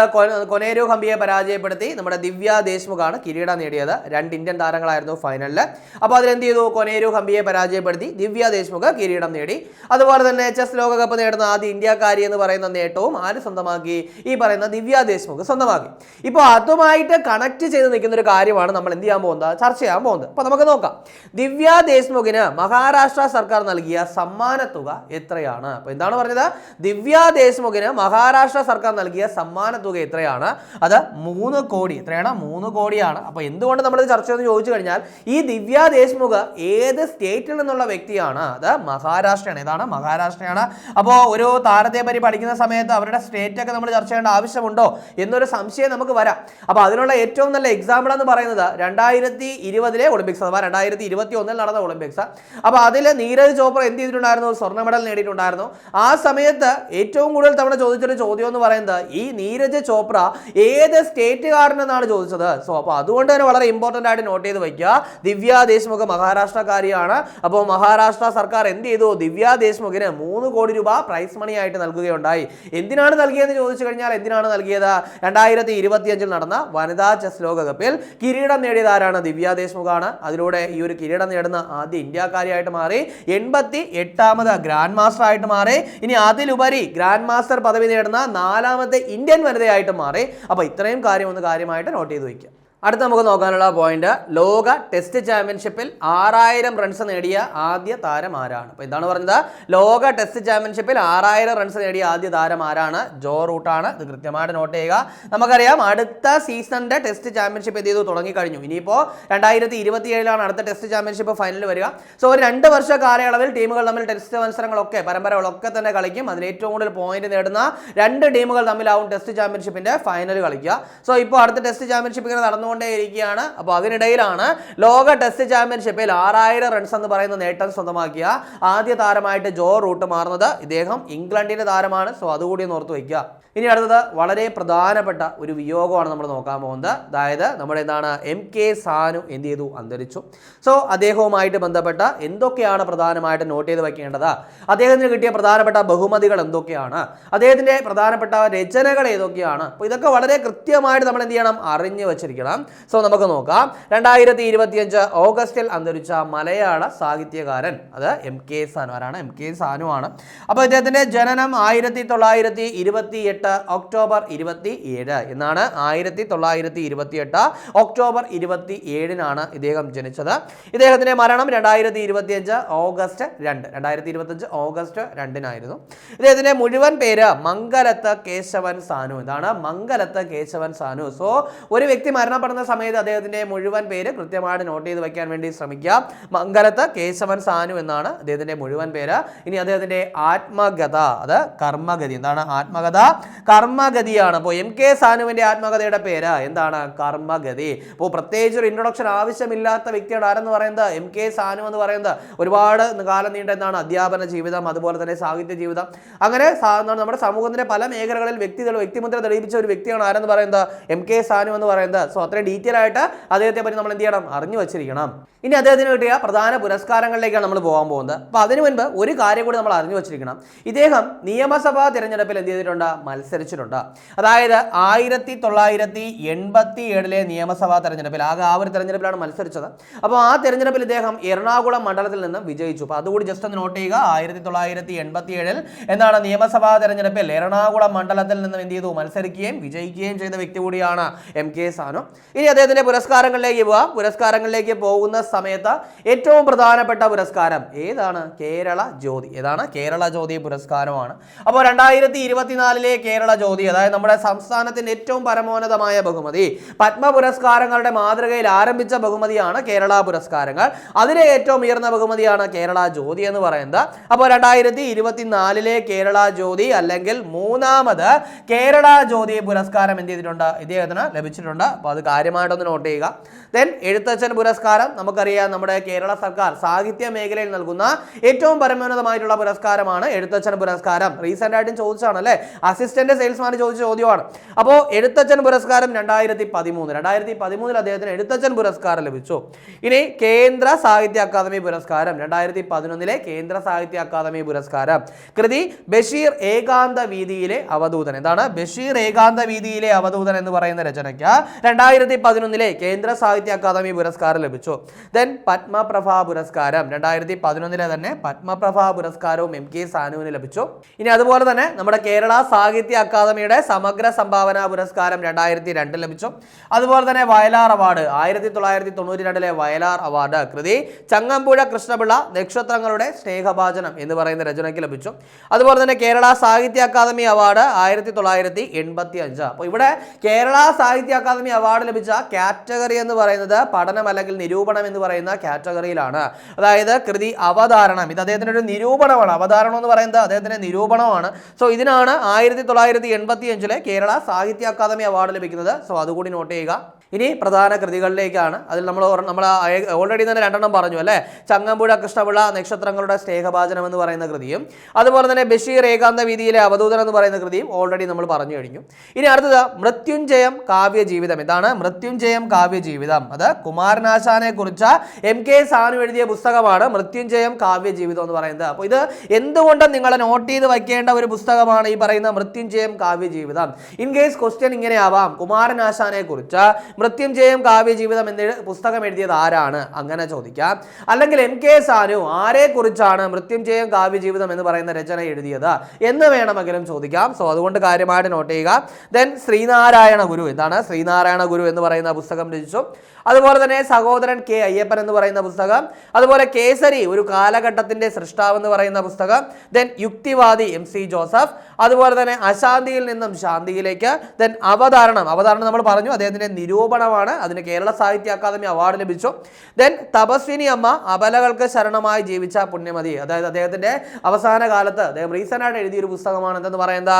കൊനേരു ഹംബിയെ പരാജയപ്പെടുത്തി നമ്മുടെ ദിവ്യ ദേശ്മുഖാണ് കിരീടം നേടിയത്. രണ്ട് ഇന്ത്യൻ താരങ്ങളായിരുന്നു ഫൈനലിൽ അപ്പോൾ അതിലെന്ത് ചെയ്തു? കൊനേരു ഹംബിയെ പരാജയപ്പെടുത്തി ദിവ്യ ദേശ്മുഖ് കിരീടം നേടി. അതുപോലെ തന്നെ ചെസ് ലോകകപ്പ് നേടുന്ന ആദ്യ ഇന്ത്യക്കാരി എന്ന് പറയുന്ന നേട്ടവും ആര് സ്വന്തമാക്കി? ഈ പറയുന്ന ദിവ്യ ദേശ്മുഖ് സ്വന്തമാക്കി. ഇപ്പോൾ അതുമായിട്ട് കണക്ട് ചെയ്ത് നിൽക്കുന്ന ഒരു കാര്യമാണ് നമ്മൾ എന്ത് ചെയ്യാൻ പോകുന്നത്? ചർച്ച ചെയ്യാൻ പോകുന്നത്. അപ്പോൾ നമുക്ക് നോക്കാം. ദിവ്യ ദേശ്മുഖിന് മഹാരാഷ്ട്ര സർക്കാർ നൽകിയ സമ്മാന തുക എത്രയാണ്? അപ്പോൾ എന്താണ് പറഞ്ഞത്? ദിവ്യ ദേശ്മുഖിന് മഹാരാഷ്ട്ര സർക്കാർ നൽകിയ സമ്മാന തുക എത്രയാണ്? അത് മൂന്ന് കോടി. എത്രയാണ്? മൂന്ന് കോടിയാണ്. അപ്പോൾ എന്തുകൊണ്ട് നമ്മൾ ചർച്ച ചെയ്തെന്ന് ചോദിച്ചു കഴിഞ്ഞാൽ ഈ ദിവ്യ ദേശ്മുഖ് ഏത് സ്റ്റേറ്റിൽ നിന്നുള്ള വ്യക്തിയാണ്? അത് മഹാരാഷ്ട്രയാണ്. ഏതാണ്? മഹാരാഷ്ട്രയാണ്. അപ്പോൾ ഒരു താരത്തെ പഠിക്കുന്ന സമയത്ത് അവരുടെ സ്റ്റേറ്റ് ഒക്കെ നമ്മൾ ചർച്ച ചെയ്യേണ്ട ആവശ്യമുണ്ടോ എന്നൊരു സംശയം നമുക്ക് വരാം. അപ്പോൾ അതിനുള്ള ഏറ്റവും നല്ല എക്സാമ്പിൾ എന്ന് പറയുന്നത് രണ്ടായിരത്തി ഇരുപതിലെ ഒളിമ്പിക്സ് അഥവാ രണ്ടായിരത്തി ഇരുപത്തി ഒന്നിൽ നടന്ന ഒളിമ്പിക്സ്. അപ്പോൾ അതിൽ നീരജ് ചോപ്ര എന്ത് ചെയ്തിട്ടുണ്ടായിരുന്നു? സ്വർണ മെഡൽ നേടിയിട്ടുണ്ടായിരുന്നു. ആ സമയത്ത് ഏറ്റവും കൂടുതൽ തവണ ചോദിച്ചൊരു ചോദ്യം എന്ന് പറയുന്നത് ഈ നീരജ് ചോപ്ര ഏത് സ്റ്റേറ്റുകാരനെന്നാണ് ചോദിച്ചത്? സോ അപ്പോൾ അതുകൊണ്ട് തന്നെ വളരെ ഇമ്പോർട്ടന്റ് ആയിട്ട് നോട്ട് ചെയ്ത് വയ്ക്കുക ദിവ്യ ദേശ്മുഖ് മഹാരാഷ്ട്രക്കാരിയാണ്. അപ്പോൾ മഹാരാഷ്ട്ര സർക്കാർ എന്ത് ചെയ്തു? ദിവ്യ ദേശ്മുഖിന് മൂന്ന് കോടി രൂപ പ്രൈസ് മണി ആയിട്ട് നൽകുകയുണ്ടായി. എന്തിനാണ് നൽകിയതെന്ന് ചോദിച്ചു കഴിഞ്ഞാൽ എന്തിനാണ് നൽകിയത്? രണ്ടായിരത്തി ഇരുപത്തിയഞ്ചിൽ നടന്ന വനിതാ ചെസ് ലോകകപ്പിൽ കിരീടം നേടിയതാരാണ് ദിവ്യ ദേശ്മുഖാണ്. അതിലൂടെ ഈ ഒരു കിരീടം നേടുന്ന ആദ്യ ഇന്ത്യക്കാരിയായിട്ട് മാറി എൺപത്തി എട്ടാമത് ഗ്രാൻഡ് മാസ്റ്റർ ആയിട്ട് മാറി. ഇനി അതിലുപരി ഗ്രാൻഡ് മാസ്റ്റർ പദവി നേടുന്ന നാലാമത്തെ ഇന്ത്യൻ വനിതയായിട്ട് മാറി. അപ്പോൾ ഇത്രയും കാര്യം ഒന്ന് കാര്യമായിട്ട് നോട്ട് ചെയ്ത് വയ്ക്കുക. അടുത്ത നമുക്ക് നോക്കാനുള്ള പോയിന്റ് ലോക ടെസ്റ്റ് ചാമ്പ്യൻഷിപ്പിൽ ആറായിരം റൺസ് നേടിയ ആദ്യ താരം ആരാണ്? അപ്പോൾ ഇതാണ് പറഞ്ഞത്. ലോക ടെസ്റ്റ് ചാമ്പ്യൻഷിപ്പിൽ ആറായിരം റൺസ് നേടിയ ആദ്യ താരം ആരാണ്? ജോ റൂട്ടാണ്. ഇത് കൃത്യമായിട്ട് നോട്ട് ചെയ്യുക. നമുക്കറിയാം അടുത്ത സീസണിന്റെ ടെസ്റ്റ് ചാമ്പ്യൻഷിപ്പ് എന്ത് ചെയ്തു? തുടങ്ങിക്കഴിഞ്ഞു. ഇനിയിപ്പോൾ രണ്ടായിരത്തി ഇരുപത്തിയേഴിലാണ് അടുത്ത ടെസ്റ്റ് ചാമ്പ്യൻഷിപ്പ് ഫൈനൽ വരിക. സോ ഒരു രണ്ട് വർഷ കാലയളവിൽ ടീമുകൾ തമ്മിൽ ടെസ്റ്റ് മത്സരങ്ങളൊക്കെ പരമ്പരകളൊക്കെ തന്നെ കളിക്കും. അതിൽ ഏറ്റവും കൂടുതൽ പോയിന്റ് നേടുന്ന രണ്ട് ടീമുകൾ തമ്മിലാവും ടെസ്റ്റ് ചാമ്പ്യൻഷിപ്പിന്റെ ഫൈനൽ കളിക്കുക. സോ ഇപ്പോൾ അടുത്ത ടെസ്റ്റ് ചാമ്പ്യൻഷിപ്പ് ഇങ്ങനെ നടന്നുകൊണ്ടേയിരിക്കുകയാണ്. അപ്പോൾ അതിനിടയിലാണ് ലോക ടെസ്റ്റ് ചാമ്പ്യൻഷിപ്പിൽ ആറായിരം റൺസ് എന്ന് പറയുന്ന നേട്ടം സ്വന്തമാക്കിയ ആദ്യ താരമായിട്ട് ജോ റൂട്ട് മാറുന്നത് ഇദ്ദേഹം ഇംഗ്ലണ്ടിന്റെ താരമാണ്. സോ അതുകൂടി ഒന്ന് ഓർത്ത് വയ്ക്കുക. ഇനി അടുത്തത് വളരെ പ്രധാനപ്പെട്ട ഒരു വിയോഗമാണ് നമ്മൾ നോക്കാൻ പോകുന്നത്. അതായത് നമ്മുടെ എന്താണ് എം കെ സാനു എന്ത് ചെയ്തു? അന്തരിച്ചു. സോ അദ്ദേഹവുമായിട്ട് ബന്ധപ്പെട്ട എന്തൊക്കെയാണ് പ്രധാനമായിട്ട് നോട്ട് ചെയ്ത് വയ്ക്കേണ്ടത് അദ്ദേഹത്തിന് കിട്ടിയ പ്രധാനപ്പെട്ട ബഹുമതികൾ എന്തൊക്കെയാണ്? അദ്ദേഹത്തിന്റെ പ്രധാനപ്പെട്ട രചനകൾ ഏതൊക്കെയാണ്? അപ്പോൾ ഇതൊക്കെ വളരെ കൃത്യമായിട്ട് നമ്മൾ എന്ത് ചെയ്യണം? അറിഞ്ഞു വെച്ചിരിക്കണം. സോ നമുക്ക് നോക്കാം. രണ്ടായിരത്തി ഇരുപത്തിയഞ്ച് ഓഗസ്റ്റിൽ അന്തരിച്ച മലയാള സാഹിത്യകാരൻ അത് എം കെ സാനു ആരാണ്? എം കെ സാനു ആണ്. അപ്പോൾ ഇദ്ദേഹത്തിന്റെ ജനനം ആയിരത്തി തൊള്ളായിരത്തി ഇരുപത്തി എട്ട് ഒക്ടോബർ ഇരുപത്തി ഏഴ് എന്നാണ് ആയിരത്തി തൊള്ളായിരത്തി ഇരുപത്തി എട്ട് ഒക്ടോബർ ഇരുപത്തി ഏഴിനാണ് ഇദ്ദേഹം ജനിച്ചത്. ഇദ്ദേഹത്തിന്റെ മരണം രണ്ടായിരത്തി ഇരുപത്തിയഞ്ച് ഓഗസ്റ്റ് രണ്ട് രണ്ടായിരത്തി ഇരുപത്തഞ്ച് ഓഗസ്റ്റ് രണ്ടിനായിരുന്നു. ഇദ്ദേഹത്തിന്റെ മുഴുവൻ പേര് മംഗലത്ത് കേശവൻ സാനു ഇതാണ് മംഗലത്ത് കേശവൻ സാനു. സോ ഒരു വ്യക്തി മരണപ്പെടുന്ന സമയത്ത് അദ്ദേഹത്തിന്റെ മുഴുവൻ പേര് കൃത്യമായിട്ട് നോട്ട് ചെയ്ത് വയ്ക്കാൻ വേണ്ടി ശ്രമിക്കുക മംഗലത്ത് കേശവൻ സാനു എന്നാണ് അദ്ദേഹത്തിന്റെ മുഴുവൻ പേര്. ഇനി അദ്ദേഹത്തിന്റെ ആത്മകഥ അത് കർമ്മഗതി. എന്താണ് ആത്മകഥ? കർമ്മഗതിയാണ്. അപ്പോൾ എം കെ സാനുവിന്റെ ആത്മകഥയുടെ പേര്. എന്താണ് കർമ്മഗതി? അപ്പോൾ പ്രത്യേകിച്ച് ഒരു ഇൻട്രൊഡക്ഷൻ ആവശ്യമില്ലാത്ത വ്യക്തിയുടെ ആരെന്ന് പറയുന്നത്? എം കെ സാനു എന്ന് പറയുന്നത്. ഒരുപാട് കാലം നീണ്ട എന്താണ് അധ്യാപന ജീവിതം അതുപോലെ തന്നെ സാഹിത്യ ജീവിതം. അങ്ങനെ നമ്മുടെ സമൂഹത്തിന്റെ പല മേഖലകളിൽ വ്യക്തികൾ വ്യക്തിമുദ്ര തെളിയിപ്പിച്ച ഒരു വ്യക്തിയാണ് ആരെന്ന് പറയുന്നത്? എം കെ സാനു എന്ന് പറയുന്നത്. സോ ഡീറ്റെയിൽ ആയിട്ട് അദ്ദേഹത്തെ പറ്റി നമ്മൾ എന്ത് ചെയ്യണം? അറിഞ്ഞു വെച്ചിരിക്കണം. ഇനി അദ്ദേഹത്തിന് കിട്ടിയ പ്രധാന പുരസ്കാരങ്ങളിലേക്കാണ് നമ്മൾ പോകാൻ പോകുന്നത്. അപ്പോൾ അതിനു മുൻപ് ഒരു കാര്യം കൂടി നമ്മൾ അറിഞ്ഞു വെച്ചിരിക്കണം. ഇദ്ദേഹം നിയമസഭാ തിരഞ്ഞെടുപ്പിൽ എന്ത് ചെയ്തിട്ടുണ്ട്? മത്സരിച്ചിട്ടുണ്ട്. അതായത് ആയിരത്തി തൊള്ളായിരത്തി എൺപത്തി ഏഴിലെ നിയമസഭാ തെരഞ്ഞെടുപ്പിൽ ആകെ ആ ഒരു തെരഞ്ഞെടുപ്പിലാണ് മത്സരിച്ചത്. അപ്പോൾ ആ തെരഞ്ഞെടുപ്പിൽ ഇദ്ദേഹം എറണാകുളം മണ്ഡലത്തിൽ നിന്ന് വിജയിച്ചു. അപ്പോൾ അതുകൂടി ജസ്റ്റ് ഒന്ന് നോട്ട് ചെയ്യുക. ആയിരത്തി തൊള്ളായിരത്തി എൺപത്തി ഏഴിൽ എന്താണ് നിയമസഭാ തെരഞ്ഞെടുപ്പിൽ എറണാകുളം മണ്ഡലത്തിൽ നിന്ന് എന്ത് ചെയ്തു? മത്സരിക്കുകയും വിജയിക്കുകയും ചെയ്ത വ്യക്തി കൂടിയാണ് എം കെ സാനു. ഇനി അദ്ദേഹത്തിന്റെ പുരസ്കാരങ്ങളിലേക്ക് പോവാം. പുരസ്കാരങ്ങളിലേക്ക് പോകുന്ന സമയത്ത് ഏറ്റവും പ്രധാനപ്പെട്ട പുരസ്കാരം ഏതാണ്? കേരള ജ്യോതി. ഏതാണ്? കേരള ജ്യോതി പുരസ്കാരമാണ്. അപ്പോൾ രണ്ടായിരത്തി ഇരുപത്തിനാലിലെ കേരള ജ്യോതി അതായത് നമ്മുടെ സംസ്ഥാനത്തിന്റെ ഏറ്റവും പരമോന്നതമായ ബഹുമതി പത്മ പുരസ്കാരങ്ങളുടെ മാതൃകയിൽ ആരംഭിച്ച ബഹുമതിയാണ് കേരള പുരസ്കാരങ്ങൾ. അതിലെ ഏറ്റവും ഉയർന്ന ബഹുമതിയാണ് കേരള ജ്യോതി എന്ന് പറയുന്നത്. അപ്പോൾ രണ്ടായിരത്തി ഇരുപത്തിനാലിലെ കേരള ജ്യോതി അല്ലെങ്കിൽ മൂന്നാമത് കേരള ജ്യോതി പുരസ്കാരം എന്ത് ചെയ്തിട്ടുണ്ട്? ഇദ്ദേഹത്തിന് ലഭിച്ചിട്ടുണ്ട്. അപ്പോൾ അത് കാര്യമായിട്ടൊന്ന് നോട്ട് ചെയ്യുക. ദെൻ എഴുത്തച്ഛൻ പുരസ്കാരം നമുക്കറിയാം നമ്മുടെ കേരള സർക്കാർ സാഹിത്യ മേഖലയിൽ നൽകുന്ന ഏറ്റവും പരമോന്നതമായിട്ടുള്ള പുരസ്കാരമാണ് എഴുത്തച്ഛൻ പുരസ്കാരം. റീസെന്റ് ആയിട്ടും ചോദിച്ചാണ് അല്ലേ അസിസ്റ്റന്റ് സെയിൽസ്മാൻ ചോദിച്ച ചോദ്യമാണ്. അപ്പോൾ എഴുത്തച്ഛൻ പുരസ്കാരം രണ്ടായിരത്തി പതിമൂന്ന് രണ്ടായിരത്തി പതിമൂന്നിൽ അദ്ദേഹത്തിന് എഴുത്തച്ഛൻ പുരസ്കാരം ലഭിച്ചു. ഇനി കേന്ദ്ര സാഹിത്യ അക്കാദമി പുരസ്കാരം രണ്ടായിരത്തി പതിനൊന്നിലെ കേന്ദ്ര സാഹിത്യ അക്കാദമി പുരസ്കാരം. കൃതി ബഷീർ ഏകാന്ത വീതിയിലെ അവധൂതൻ. എന്താണ്? ബഷീർ ഏകാന്ത വീതിയിലെ അവധൂതൻ എന്ന് പറയുന്ന രചനയ്ക്ക് രണ്ടായിരത്തി പതിനൊന്നിലെ കേന്ദ്ര സാഹിത്യ അക്കാദമി പുരസ്കാരം ലഭിച്ചു. ദെൻ പത്മപ്രഭ പുരസ്കാരം. രണ്ടായിരത്തി പതിനൊന്നിലെ തന്നെ പത്മപ്രഭ പുരസ്കാരവും എം കെ സാനുവിന് ലഭിച്ചു. ഇനി അതുപോലെ തന്നെ നമ്മുടെ കേരള സാഹിത്യ അക്കാദമിയുടെ സമഗ്ര സംഭാവന പുരസ്കാരം രണ്ടായിരത്തി രണ്ടിൽ ലഭിച്ചു. അതുപോലെ തന്നെ വയലാർ അവാർഡ്. ആയിരത്തി തൊള്ളായിരത്തി തൊണ്ണൂറ്റി രണ്ടിലെ വയലാർ അവാർഡ് കൃതി ചങ്ങമ്പുഴ കൃഷ്ണപിള്ള നക്ഷത്രങ്ങളുടെ സ്നേഹഭാചനം എന്ന് പറയുന്ന രചനയ്ക്ക് ലഭിച്ചു. അതുപോലെ തന്നെ കേരള സാഹിത്യ അക്കാദമി അവാർഡ് ആയിരത്തി തൊള്ളായിരത്തി എൺപത്തി അഞ്ച് അപ്പോൾ ഇവിടെ കേരള സാഹിത്യ അക്കാദമി അവാർഡ് ലഭിച്ച കാറ്റഗറി എന്ന് പറയുന്നത് പഠനം അല്ലെങ്കിൽ നിരൂപണം എന്ന് പറയുന്ന കാറ്റഗറിയിലാണ്. അതായത് കൃതി അവതാരണം. ഇത് അദ്ദേഹത്തിന്റെ ഒരു നിരൂപണമാണ്. അവതാരണം എന്ന് പറയുന്നത് അദ്ദേഹത്തിന്റെ നിരൂപണമാണ്. സോ ഇതിനാണ് ആയിരത്തി തൊള്ളായിരത്തി എൺപത്തി അഞ്ചിലെ കേരള സാഹിത്യ അക്കാദമി അവാർഡ് ലഭിക്കുന്നത്. സോ അതുകൂടി നോട്ട് ചെയ്യുക. ഇനി പ്രധാന കൃതികളിലേക്കാണ്. അതിൽ നമ്മൾ നമ്മൾ ഓൾറെഡി തന്നെ രണ്ടെണ്ണം പറഞ്ഞു അല്ലേ? ചങ്ങമ്പുഴ കൃഷ്ണപിള്ള നക്ഷത്രങ്ങളുടെ സ്നേഹഭാചനം എന്ന് പറയുന്ന കൃതിയും അതുപോലെ തന്നെ ബഷീർ ഏകാന്ത വീതിയിലെ അവധൂതൻ എന്ന് പറയുന്ന കൃതിയും ഓൾറെഡി നമ്മൾ പറഞ്ഞു കഴിഞ്ഞു. ഇനി അടുത്തത് മൃത്യുഞ്ജയം കാവ്യജീവിതം. ഇതാണ് മൃത്യുഞ്ജയം കാവ്യജീവിതം. അത് കുമാരനാശാനെ കുറിച്ച് എം കെ സാനു എഴുതിയ പുസ്തകമാണ് മൃത്യുഞ്ജയം കാവ്യജീവിതം എന്ന് പറയുന്നത്. അപ്പോൾ ഇത് എന്തുകൊണ്ടും നിങ്ങൾ നോട്ട് ചെയ്ത് വയ്ക്കേണ്ട ഒരു പുസ്തകമാണ് ഈ പറയുന്ന Mrityunjayam Kavyajeevitham? In case question ഇങ്ങനെയാവാം കുമാരനാശാനെ കുറിച്ച് മൃത്യുഞ്ജയം കാവ്യ ജീവിതം എന്ന പുസ്തകം എഴുതിയത് ആരാണ്? അങ്ങനെ ചോദിക്കാം. അല്ലെങ്കിൽ എം കെ സാനു ആരെക്കുറിച്ചാണ് മൃത്യുഞ്ജയം കാവ്യജീവിതം എന്ന് പറയുന്ന രചന എഴുതിയത് എന്ന് വേണമെങ്കിലും ചോദിക്കാം. സോ അതുകൊണ്ട് കാര്യമായിട്ട് നോട്ട് ചെയ്യുക. ദെൻ ശ്രീനാരായണ ഗുരു എന്താണ് ശ്രീനാരായണ ഗുരു എന്ന് പറയുന്ന പുസ്തകം രചിച്ചു. അതുപോലെ തന്നെ സഹോദരൻ കെ അയ്യപ്പൻ എന്ന് പറയുന്ന പുസ്തകം അതുപോലെ കേസരി ഒരു കാലഘട്ടത്തിന്റെ സൃഷ്ടാവ് എന്ന് പറയുന്ന പുസ്തകം ദെൻ യുക്തിവാദി എം സി ജോസഫ് അതുപോലെ തന്നെ അശാന്തിയിൽ നിന്നും ശാന്തിയിലേക്ക് ദെൻ അവതാരണം അവതാരണം നമ്മൾ പറഞ്ഞു അദ്ദേഹത്തിന്റെ നിരൂപണമാണ് അതിന് കേരള സാഹിത്യ അക്കാദമി അവാർഡ് ലഭിച്ചു. ദെൻ തപസ്വിനി അമ്മ അബലകൾക്ക് ശരണമായി ജീവിച്ച പുണ്യമതി അതായത് അദ്ദേഹത്തിന്റെ അവസാന കാലത്ത് അദ്ദേഹം റീസെന്റ് ആയിട്ട് എഴുതിയൊരു പുസ്തകമാണ് എന്തെന്ന് പറയുന്നത്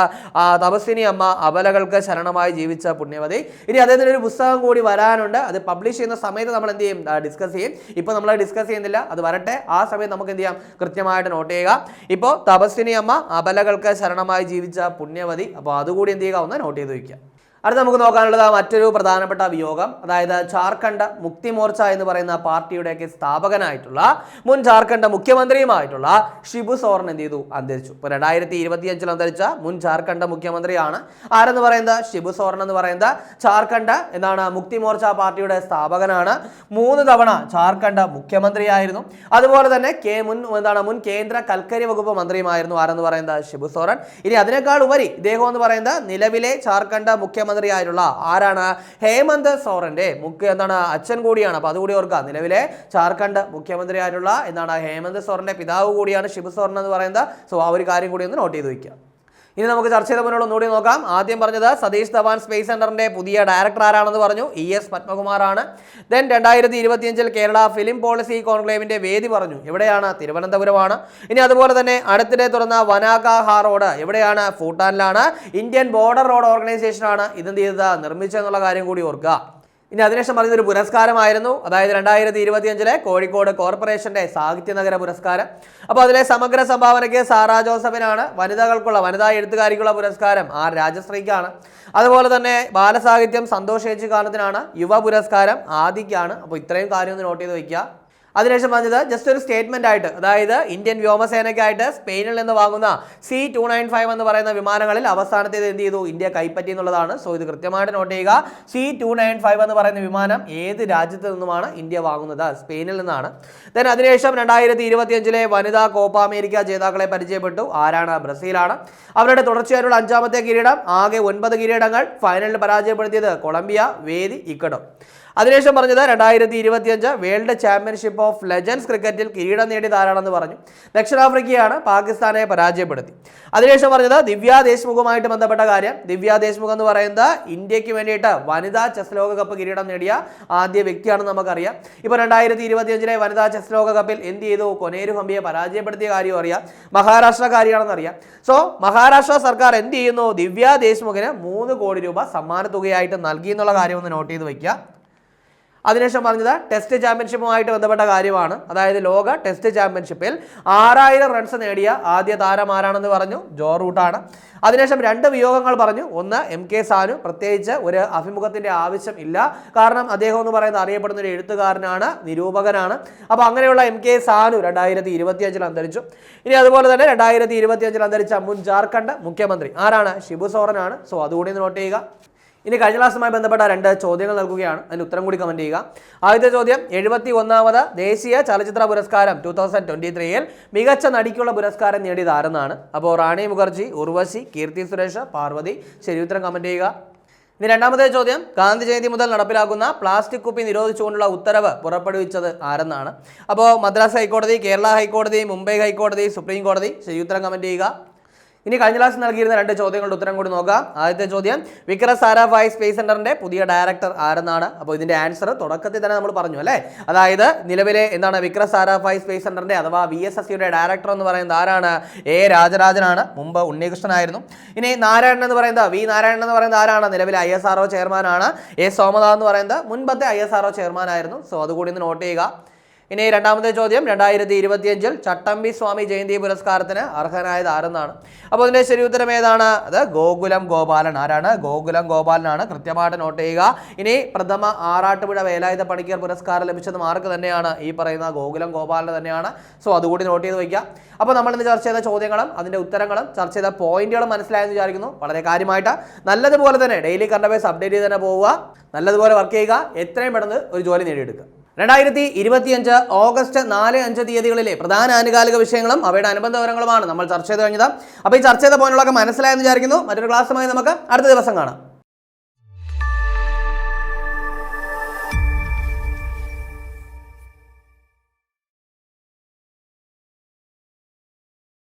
തപസ്വിനി അമ്മ അബലകൾക്ക് ശരണമായി ജീവിച്ച പുണ്യമതി. ഇനി അദ്ദേഹത്തിന്റെ ഒരു പുസ്തകം കൂടി വരാനുണ്ട് അത് പബ്ലിഷ് ചെയ്യുന്ന സമയത്ത് നമ്മൾ എന്ത് ചെയ്യും? ഡിസ്കസ് ചെയ്യും. ഇപ്പോൾ നമ്മൾ ഡിസ്കസ് ചെയ്യുന്നില്ല. അത് വരട്ടെ. ആ സമയത്ത് നമുക്ക് എന്ത് ചെയ്യാം? കൃത്യമായിട്ട് നോട്ട് ചെയ്യുക. ഇപ്പോൾ തപസ്വിനി അമ്മ അബലകൾക്ക് ശരണമായി ജീവിച്ച പുണ്യവതി. അപ്പോൾ അതുകൂടി എന്ത് ചെയ്യുക? ഒന്ന് നോട്ട് ചെയ്ത് വയ്ക്കുക. അടുത്ത നമുക്ക് നോക്കാനുള്ളത് മറ്റൊരു പ്രധാനപ്പെട്ട വിയോഗം അതായത് ജാർഖണ്ഡ് മുക്തി മോർച്ച എന്ന് പറയുന്ന പാർട്ടിയുടെയൊക്കെ സ്ഥാപകനായിട്ടുള്ള മുൻ ജാർഖണ്ഡ് മുഖ്യമന്ത്രിയുമായിട്ടുള്ള ഷിബു സോറൻ എന്ത് ചെയ്തു? അന്തരിച്ചു. ഇപ്പോൾ രണ്ടായിരത്തി ഇരുപത്തിയഞ്ചിൽ അന്തരിച്ച മുൻ ജാർഖണ്ഡ് മുഖ്യമന്ത്രിയാണ് ആരെന്ന് പറയുന്നത്? ഷിബു സോറൻ എന്ന് പറയുന്നത് ജാർഖണ്ഡ് എന്താണ് മുക്തി മോർച്ച പാർട്ടിയുടെ സ്ഥാപകനാണ്. മൂന്ന് തവണ ജാർഖണ്ഡ് മുഖ്യമന്ത്രിയായിരുന്നു. അതുപോലെ തന്നെ കെ മുൻ എന്താണ് മുൻ കേന്ദ്ര കൽക്കരി വകുപ്പ് മന്ത്രിയുമായിരുന്നു ആരെന്ന് പറയുന്നത് ഷിബു സോറൻ. ഇനി അതിനേക്കാൾ ഉപരി ഇദ്ദേഹം എന്ന് പറയുന്നത് നിലവിലെ ജാർഖണ്ഡ് മുഖ്യമന്ത്രിയായിട്ടുള്ള ആരാണ്? ഹേമന്ത് സോറന്റെ മുഖ്യ എന്താണ്? അച്ഛൻ കൂടിയാണ്. അപ്പോൾ അതുകൂടി ഓർക്കുക. നിലവിലെ ജാർഖണ്ഡ് മുഖ്യമന്ത്രിയായിട്ടുള്ള എന്താണ്? ഹേമന്ത് സോറന്റെ പിതാവ് കൂടിയാണ് ശിബു സോറൻ എന്ന് പറയുന്നത്. സോ ആ ഒരു കാര്യം കൂടി ഒന്ന് നോട്ട് ചെയ്ത് വയ്ക്കുക ഇനി നമുക്ക് ചർച്ച ചെയ്ത മുന്നോട്ട് ഒന്നുകൂടി നോക്കാം. ആദ്യം പറഞ്ഞത് സതീഷ് ധവാൻ സ്പേസ് സെന്ററിന്റെ പുതിയ ഡയറക്ടർ ആരാണെന്ന് പറഞ്ഞു. ഇ എസ് പത്മകുമാറാണ്. ദെൻ രണ്ടായിരത്തി ഇരുപത്തിയഞ്ചിൽ കേരള ഫിലിം പോളിസി കോൺക്ലേവിന്റെ വേദി പറഞ്ഞു. എവിടെയാണ് തിരുവനന്തപുരമാണ്. ഇനി അതുപോലെ തന്നെ അടുത്തിടെ തുറന്ന വനാക ഹാ റോഡ് എവിടെയാണ്? ഭൂട്ടാനിലാണ്. ഇന്ത്യൻ ബോർഡർ റോഡ് ഓർഗനൈസേഷനാണ് ഇതെന്ത് ചെയ്തത്? നിർമ്മിച്ചെന്നുള്ള കാര്യം കൂടി ഓർക്കുക. ഇനി അതിനുശേഷം പറഞ്ഞൊരു പുരസ്കാരമായിരുന്നു. അതായത് രണ്ടായിരത്തി ഇരുപത്തിയഞ്ചിലെ കോഴിക്കോട് കോർപ്പറേഷന്റെ സാഹിത്യ നഗര പുരസ്കാരം. അപ്പോൾ അതിലെ സമഗ്ര സംഭാവനയ്ക്ക് സാറാ ജോസഫിനാണ് വനിതകൾക്കുള്ള വനിതാ എഴുത്തുകാരിക്കുള്ള പുരസ്കാരം ആർ രാജശ്രീക്കാണ്. അതുപോലെ തന്നെ ബാലസാഹിത്യം സന്തോഷ് ഏച്ചിക്കാലത്തിനാണ് യുവ പുരസ്കാരം ആദിക്കാണ്. അപ്പോൾ ഇത്രയും കാര്യം ഒന്ന് നോട്ട് ചെയ്ത് വയ്ക്കുക അതിനുശേഷം പറഞ്ഞത് ജസ്റ്റ് ഒരു സ്റ്റേറ്റ്മെന്റ് ആയിട്ട് അതായത് ഇന്ത്യൻ വ്യോമസേനയ്ക്കായിട്ട് സ്പെയിനിൽ നിന്ന് വാങ്ങുന്ന സി ടു നയൻ ഫൈവ് എന്ന് പറയുന്ന വിമാനങ്ങളിൽ അവസാനത്തേത് എന്ത് ചെയ്തു? ഇന്ത്യ കൈപ്പറ്റി എന്നുള്ളതാണ്. സോ ഇത് കൃത്യമായിട്ട് നോട്ട് ചെയ്യുക. സി ടു നയൻ ഫൈവ് എന്ന് പറയുന്ന വിമാനം ഏത് രാജ്യത്ത് നിന്നുമാണ് ഇന്ത്യ വാങ്ങുന്നത്? സ്പെയിനിൽ നിന്നാണ്. ദെൻ അതിനുശേഷം രണ്ടായിരത്തി ഇരുപത്തിയഞ്ചിലെ വനിതാ കോപ്പ അമേരിക്ക ജേതാക്കളെ പരിചയപ്പെട്ടു. ആരാണ്? ബ്രസീലാണ്. അവരുടെ തുടർച്ചയായുള്ള അഞ്ചാമത്തെ കിരീടം ആകെ ഒൻപത് കിരീടങ്ങൾ ഫൈനലിൽ പരാജയപ്പെടുത്തിയത് കൊളംബിയ വേദി ഇക്കഡോ അതിനുശേഷം പറഞ്ഞത് രണ്ടായിരത്തി ഇരുപത്തിയഞ്ച് വേൾഡ് ചാമ്പ്യൻഷിപ്പ് ഓഫ് ലെജൻസ് ക്രിക്കറ്റിൽ കിരീടം നേടിയ താരാണെന്ന് പറഞ്ഞു. ദക്ഷിണാഫ്രിക്കയാണ് പാകിസ്ഥാനെ പരാജയപ്പെടുത്തി. അതിനുശേഷം പറഞ്ഞത് ദിവ്യ ദേശ്മുഖുമായിട്ട് ബന്ധപ്പെട്ട കാര്യം. ദിവ്യ ദേശ്മുഖ് എന്ന് പറയുന്നത് ഇന്ത്യയ്ക്ക് വേണ്ടിയിട്ട് വനിതാ ചെസ് ലോകകപ്പ് കിരീടം നേടിയ ആദ്യ വ്യക്തിയാണെന്ന് നമുക്കറിയാം. ഇപ്പോൾ രണ്ടായിരത്തി ഇരുപത്തിയഞ്ചിലെ വനിതാ ചെസ് ലോകകപ്പിൽ എന്ത് ചെയ്തു? കൊനേരു ഹംബിയെ പരാജയപ്പെടുത്തിയ കാര്യം അറിയാം. മഹാരാഷ്ട്രക്കാരിയാണെന്ന് അറിയാം. സോ മഹാരാഷ്ട്ര സർക്കാർ എന്ത് ചെയ്യുന്നു? ദിവ്യ ദേശ്മുഖിന് മൂന്ന് കോടി രൂപ സമ്മാന തുകയായിട്ട് നൽകി എന്നുള്ള കാര്യം ഒന്ന് നോട്ട് ചെയ്ത് വയ്ക്കുക അതിനുശേഷം പറഞ്ഞത് ടെസ്റ്റ് ചാമ്പ്യൻഷിപ്പുമായിട്ട് ബന്ധപ്പെട്ട കാര്യമാണ്. അതായത് ലോക ടെസ്റ്റ് ചാമ്പ്യൻഷിപ്പിൽ ആറായിരം റൺസ് നേടിയ ആദ്യ താരം ആരാണെന്ന് പറഞ്ഞു? ജോ റൂട്ടാണ്. അതിനുശേഷം രണ്ട് വിയോഗങ്ങൾ പറഞ്ഞു. ഒന്ന് എം കെ സാനു പ്രത്യേകിച്ച് ഒരു അഭിമുഖത്തിന്റെ ആവശ്യം ഇല്ല. കാരണം അദ്ദേഹം എന്ന് പറയുന്നത് അറിയപ്പെടുന്ന ഒരു എഴുത്തുകാരനാണ് നിരൂപകനാണ്. അപ്പോൾ അങ്ങനെയുള്ള എം കെ സാനു രണ്ടായിരത്തി ഇരുപത്തിയഞ്ചിൽ അന്തരിച്ചു. ഇനി അതുപോലെ തന്നെ രണ്ടായിരത്തി ഇരുപത്തിയഞ്ചിൽ അന്തരിച്ച മുൻ ജാർഖണ്ഡ് മുഖ്യമന്ത്രി ആരാണ്? ഷിബു സോറനാണ്. സോ അതുകൂടി നോട്ട് ചെയ്യുക. ഇനി കഴിഞ്ഞ ക്ലാസ്സുമായി ബന്ധപ്പെട്ട രണ്ട് ചോദ്യങ്ങൾ നൽകുകയാണ്. അതിന് ഉത്തരം കൂടി കമന്റ് ചെയ്യുക. ആദ്യത്തെ ചോദ്യം എഴുപത്തി ഒന്നാമത് ദേശീയ ചലച്ചിത്ര പുരസ്കാരം ടു തൗസൻഡ് ട്വന്റി ത്രീയിൽ മികച്ച നടിക്കുള്ള പുരസ്കാരം നേടിയത് ആരെന്നാണ് അപ്പോൾ റാണി മുഖർജി ഉർവശി കീർത്തി സുരേഷ് പാർവതി ശരി ഉത്തരം കമന്റ് ചെയ്യുക. ഇനി രണ്ടാമത്തെ ചോദ്യം ഗാന്ധി ജയന്തി മുതൽ നടപ്പിലാക്കുന്ന പ്ലാസ്റ്റിക് കുപ്പി നിരോധിച്ചുകൊണ്ടുള്ള ഉത്തരവ് പുറപ്പെടുവിച്ചത് ആരെന്നാണ്? അപ്പോൾ മദ്രാസ് ഹൈക്കോടതി കേരള ഹൈക്കോടതി മുംബൈ ഹൈക്കോടതി സുപ്രീം കോടതി ശരി ഉത്തരം കമന്റ് ചെയ്യുക. ഇനി കഴിഞ്ഞ ക്ലാസ് നൽകിയിരുന്ന രണ്ട് ചോദ്യങ്ങളുടെ ഉത്തരം കൂടി നോക്കാം. ആദ്യത്തെ ചോദ്യം വിക്രം സാരാഭായ് സ്പേസ് സെന്ററിന്റെ പുതിയ ഡയറക്ടർ ആരെന്നാണ്? അപ്പോൾ ഇതിന്റെ ആൻസർ തുടക്കത്തിൽ തന്നെ നമ്മൾ പറഞ്ഞു അല്ലേ? അതായത് നിലവിലെ എന്താണ് വിക്രം സാരാഭായ് സ്പേസ് സെന്ററിന്റെ അഥവാ വി എസ് എസ് സിയുടെ ഡയറക്ടർ എന്ന് പറയുന്നത് ആരാണ്? എ രാജരാജനാണ്. മുമ്പ് ഉണ്ണികൃഷ്ണനായിരുന്നു. ഇനി നാരായണൻ എന്ന് പറയുന്നത് വി നാരായണൻ എന്ന് പറയുന്നത് ആരാണ്? നിലവിലെ ഐ എസ് ആർ ഒ ചെയർമാനാണ് എ സോമനാഥ് എന്ന് പറയുന്നത് മുൻപത്തെ I S R O chairman ആയിരുന്നു. സോ അതുകൂടി ഒന്ന് നോട്ട് ചെയ്യുക. ഇനി രണ്ടാമത്തെ ചോദ്യം രണ്ടായിരത്തി ഇരുപത്തിയഞ്ചിൽ ചട്ടമ്പി സ്വാമി ജയന്തി പുരസ്കാരത്തിന് അർഹനായത് ആരെന്നാണ്? അപ്പോൾ ശരി ഉത്തരം ഏതാണ്? അത് ഗോകുലം ഗോപാലൻ. ആരാണ്? ഗോകുലം ഗോപാലനാണ്. കൃത്യമായിട്ട് നോട്ട് ചെയ്യുക. ഇനി പ്രഥമ ആറാട്ടുപുഴ വേലായുധ പണിക്കർ പുരസ്കാരം ലഭിച്ചത് മാർക്ക് തന്നെയാണ്. ഈ പറയുന്ന ഗോകുലം ഗോപാലൻ തന്നെയാണ്. സോ അതുകൂടി നോട്ട് ചെയ്ത് വയ്ക്കുക. അപ്പോൾ നമ്മൾ ഇന്ന് ചർച്ച ചെയ്ത ചോദ്യങ്ങളും അതിന്റെ ഉത്തരങ്ങളും ചർച്ച ചെയ്ത പോയിന്റുകളും മനസ്സിലായെന്ന് വിചാരിക്കുന്നു. വളരെ കാര്യമായിട്ട്. നല്ലതുപോലെ തന്നെ ഡെയിലി കണ്ടബേസ് അപ്ഡേറ്റ് ചെയ്ത് തന്നെ പോവുക. നല്ലതുപോലെ വർക്ക് ചെയ്യുക. എത്രയും പെട്ടെന്ന് ഒരു ജോലി നേടിയെടുക്കുക. രണ്ടായിരത്തി ഇരുപത്തിയഞ്ച് ഓഗസ്റ്റ് നാല് അഞ്ച് തീയതികളിലെ പ്രധാന ആനുകാലിക വിഷയങ്ങളും അവയുടെ അനുബന്ധ വിവരങ്ങളുമാണ് നമ്മൾ ചർച്ച ചെയ്ത് കഴിഞ്ഞത് അപ്പോൾ ഈ ചർച്ച ചെയ്ത പോയിന്റുകളൊക്കെ മനസ്സിലായെന്ന് വിചാരിക്കുന്നു. മറ്റൊരു ക്ലാസ്സുമായി നമുക്ക് അടുത്ത ദിവസം കാണാം.